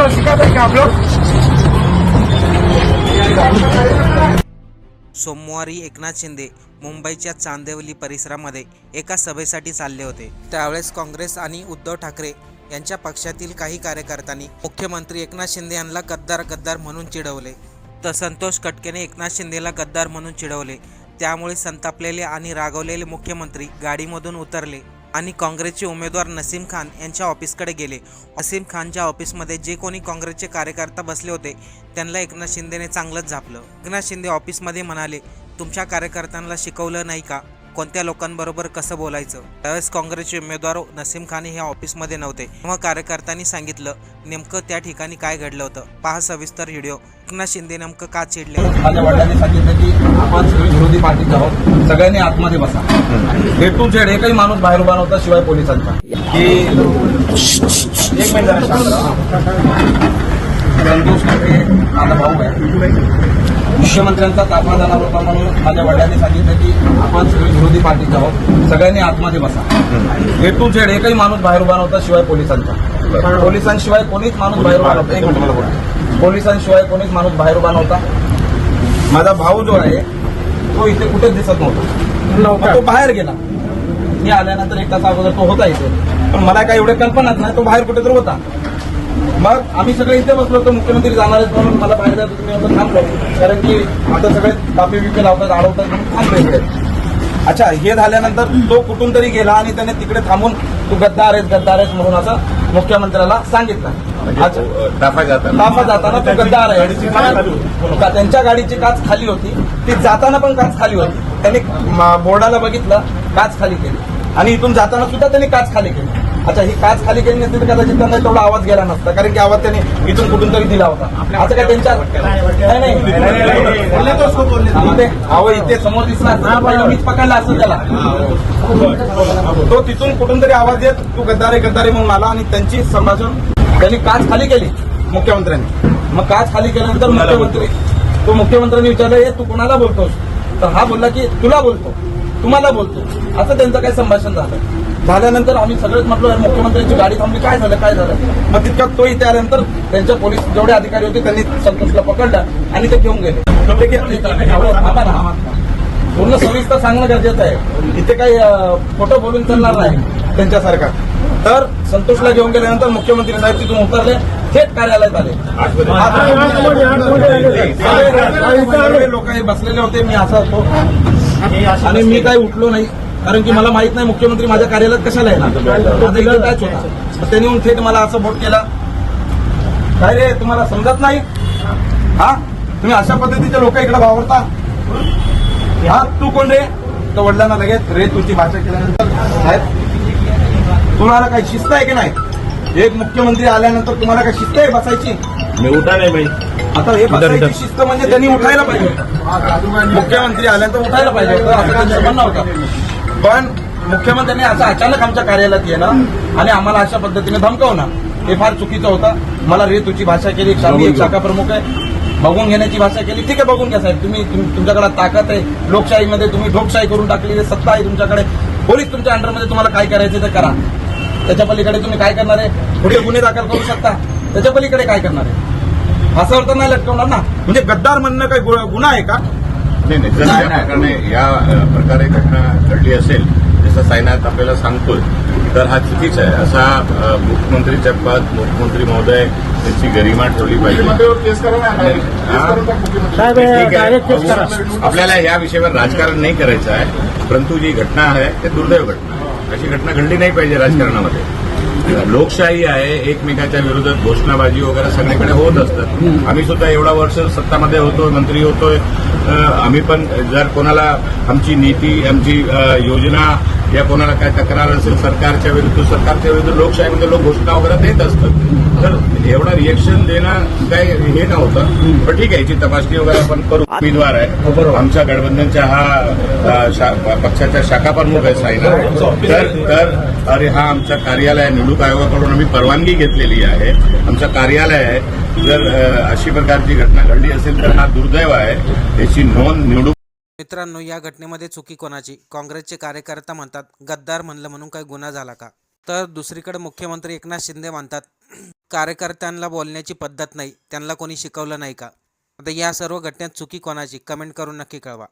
तो सिखाते हैं आप लोग सोमवारी एकनाथ शिंदे मुंबईच्या चांदिवली परिसरामध्ये एका सभेसाठी चालले होते. त्यावेळेस काँग्रेस आणि उद्धव ठाकरे यांच्या पक्षातील काही कार्यकर्त्यांनी मुख्यमंत्री एकनाथ शिंदे यांना गद्दार गद्दार म्हणून चिडवले. तर संतोष कटकेने एकनाथ शिंदेला गद्दार म्हणून चिडवले. त्यामुळे संतापलेले आणि रागवलेले मुख्यमंत्री गाडीमधून उतरले. आणि काँग्रेसचे उमेदवार नसीम खान यांच्या ऑफिसकडे गेले. नसीम खानच्या ऑफिसमध्ये जे कोणी काँग्रेसचे कार्यकर्ता बसले होते त्यांना एकनाथ शिंदेने चांगलंच झापलं. एकनाथ शिंदे ऑफिसमध्ये म्हणाले तुमच्या कार्यकर्त्यांना शिकवलं नाही का? कोणत्या लोकांबरोबर कसं बोलायचं? त्यावेळेस काँग्रेसचे उमेदवार नसीम खान हे ऑफिसमध्ये नव्हते. तेव्हा कार्यकर्त्यांनी सांगितलं नेमकं त्या ठिकाणी काय घडलं होतं? पहा सविस्तर व्हिडिओ. एकनाथ शिंदे नेमकं का चिडले? माझ्या वडिलांनी सांगितलं की आपण विरोधी पार्टीत आहोत. सगळ्यांनी आतमध्ये बसा. हे टू झेड एकही माणूस बाहेर उभा नव्हता शिवाय पोलिसांचा. की एक मिनिट संतोष आता भाऊ आहे. मुख्यमंत्र्यांचा ताफा म्हणून माझ्या वडिलांनी सांगितलं की आपण सगळे विरोधी पार्टीचे आहोत. सगळ्यांनी आतमध्ये बसा. ए टू झेड एकही माणूस बाहेर उभा नव्हता शिवाय पोलिसांचा. पोलिसांशिवाय कोणीच माणूस बाहेर उभा नव्हता. एक मिनिट. पोलिसांशिवाय कोणीच माणूस बाहेर उभा नव्हता. माझा भाऊ जो आहे तो इथे कुठेच दिसत नव्हता. तो बाहेर गेला. मी आल्यानंतर एक तास अगोदर तो होता इथे. पण मला काही एवढे कल्पनाच नाही तो बाहेर कुठेतरी होता. मग आम्ही सगळे इथे बसलो होतो मुख्यमंत्री जाणार आहेत म्हणून मला बाहेर जायचं तुम्ही होतं थांबलो. कारण की आता सगळे कापे बिपे लावतात अडवतात म्हणून थांबलो अच्छा हे झाल्यानंतर तो कुठून तरी गेला आणि त्याने तिकडे थांबून तू गद्दार आहेस गद्दार आहेस म्हणून असं मुख्यमंत्र्याला सांगितलं. अच्छा. ताफा जाताना. ताफा जाताना तो गद्दार आहे. त्यांच्या गाडीची काच खाली होती. ती जाताना पण काच खाली होती. त्यांनी बोर्डाला बघितलं काच खाली केली. आणि इथून जाताना सुद्धा त्यांनी काच खाली केली. अच्छा ही काच खाली केली नसती तर कदाचित त्यांना तेवढा आवाज गेला नसता कारण की आवाज त्यांनी इथून कुठून तरी दिला होता. असं काय त्यांच्या नाही नाही. इथे समोर दिसला. मीच पकडला असं त्याला. तो तिथून कुठून तरी आवाज येत तू गद्दारे गद्दारे म्हणून आला आणि त्यांची संभाषण त्यांनी काच खाली केली मुख्यमंत्र्यांनी. मग काच खाली केल्यानंतर मुख्यमंत्री तो मुख्यमंत्र्यांनी विचारलं "ए, तू कोणाला बोलतोस? तर हा बोलला की तुला बोलतो. तुम्हाला बोलतो. असं त्यांचं काही संभाषण झालं. झाल्यानंतर आम्ही सगळेच म्हटलो "यार, मुख्यमंत्र्यांची गाडी थांबली काय झालं काय झालं? मग तितक्यात तो इथे आल्यानंतर त्यांच्या पोलीस जेवढे अधिकारी होते त्यांनी संतोषला पकडलं आणि ते घेऊन गेले. पूर्ण सविस्तर सांगणं गरजेचं आहे. इथे काही खोटं बोलून चालणार नाही त्यांच्यासारखा. तर संतोषला घेऊन गेल्यानंतर मुख्यमंत्री साहेब तिथून उतरले थेट कार्यालयात आले. लोक हे बसलेले होते मी असा होतो. आणि मी काही उठलो नाही. कारण की मला माहीत नाही मुख्यमंत्री माझ्या कार्यालयात कशाला येणार. त्यांनी येऊन थेट मला असं बोट केला. काय रे तुम्हाला समजत नाही? हा? तुम्ही अशा पद्धतीचे लोक इकडे वावरता? हा? तू कोण रे? तर वडिलांना लगेच रे तुझी भाषा केल्यानंतर साहेब तुम्हाला काही शिस्त आहे की नाही? एक मुख्यमंत्री आल्यानंतर तुम्हाला काही शिस्त आहे बसायची? मी उठा नाही भाई आता हे बसायची शिस्त म्हणजे त्यांनी उठायला पाहिजे. मुख्यमंत्री आल्यानंतर उठायला पाहिजे. होतं असं त्यांचं म्हणणं होतं पण मुख्यमंत्र्यांनी असं अचानक आमच्या कार्यालयात येणं आणि आम्हाला अशा पद्धतीने धमकवणं हे फार चुकीचं होतं. मला रे तुझी भाषा केली एक शाखा प्रमुख आहे. बघून घेण्याची भाषा केली. ठीक आहे बघून घ्या साहेब. तुम्ही तुम- तुमच्याकडे ताकद आहे. लोकशाहीमध्ये तुम्ही ठोकशाही करून टाकली सत्ता आहे तुमच्याकडे. पोलीस तुमच्या अंडरमध्ये तुम्हाला काय करायचं ते करा. त्याच्या पलीकडे तुम्ही काय करणार आहे? पुढे गुन्हे दाखल करू शकता. त्याच्या पलीकडे काय करणार आहे? फासावर तर नाही लटकवणार ना. म्हणजे गद्दार म्हणणं काही गुन्हा आहे का? नाही नाही जर या प्रकारे या प्रकारे घटना घडली असेल जसं साईनाथ आपल्याला सांगतोय तर हा चुकीचा आहे. असा अ, मुख्यमंत्रीच्या पद मुख्यमंत्री महोदय त्यांची गरिमा ठेवली पाहिजे. हा? ठीक आहे. बघू. आपल्याला या विषयावर राजकारण नाही करायचं आहे परंतु जी घटना आहे ते दुर्दैव घटना आहे. अशी घटना घडली नाही पाहिजे राजकारणामध्ये. लोकशाही आहे एकमेकाच्या विरोधात घोषणाबाजी वगैरे सगळीकडे होत असतात. आम्ही सुद्धा एवढा वर्ष सत्तामध्ये होतोय मंत्री होतोय. आम्ही पण जर कोणाला आमची नीती आमची योजना या कोणाला काय तक्रार असेल सरकारच्या विरुद्ध सरकारच्या विरुद्ध लोकशाहीमध्ये लोक घोषणा वगैरे देत असतात. तर एवढं रिएक्शन देणं काही हे नव्हतं. पण ठीक आहे याची तपासणी वगैरे आपण करू. उमेदवार आहे. आमच्या गठबंधनच्या हा पक्षाच्या शाखा प्रमुख आहे साईना. तर तर अरे हा आमचं कार्यालय निवडणूक आयोगाकडून आम्ही परवानगी घेतलेली आहे. आमचं कार्यालय आहे. जर अशी प्रकारची घटना घडली असेल तर हा दुर्दैव आहे. याची नोंद निवडणूक मित्रांनो या घटनेमध्ये चुकी कोणाची? काँग्रेसचे कार्यकर्ता म्हणतात गद्दार म्हणलं म्हणून काही गुन्हा झाला का? तर दुसरीकडे मुख्यमंत्री एकनाथ शिंदे म्हणतात कार्यकर्त्यांना बोलण्याची पद्धत नाही त्यांना कोणी शिकवलं नाही का? आता या सर्व घटनेत चुकी कोणाची? कमेंट करून नक्की कळवा.